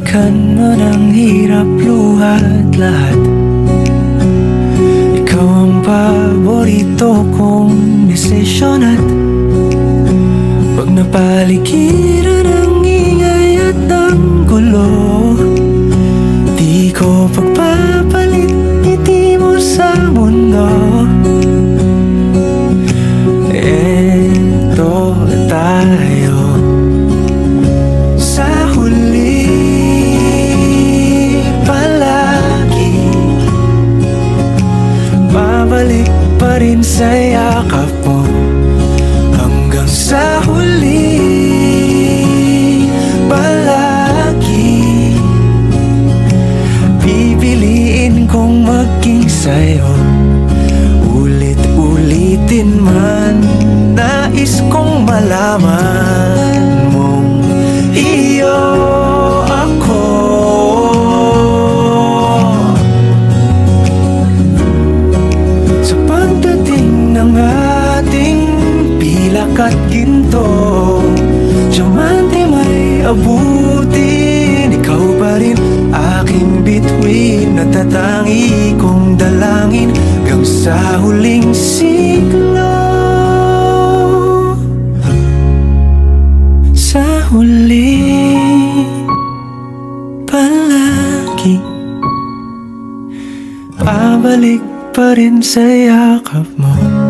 balikan mo ng hirap luhat lahat. Ikaw ang paborito kong desisyon at Pag napaligiran ng pa rin sa yakap mo Hanggang sa huli. Palagi Pipiliin kong maging sa'yo. Ulit-ulitin man Nais kong malaman pilak at ginto Diamante may abutin Ikaw pa rin aking bituin Natatangi kong dalangin. Hanggang sa huling siglo. Sa huli Palagi Pabalik pa rin sa yakap mo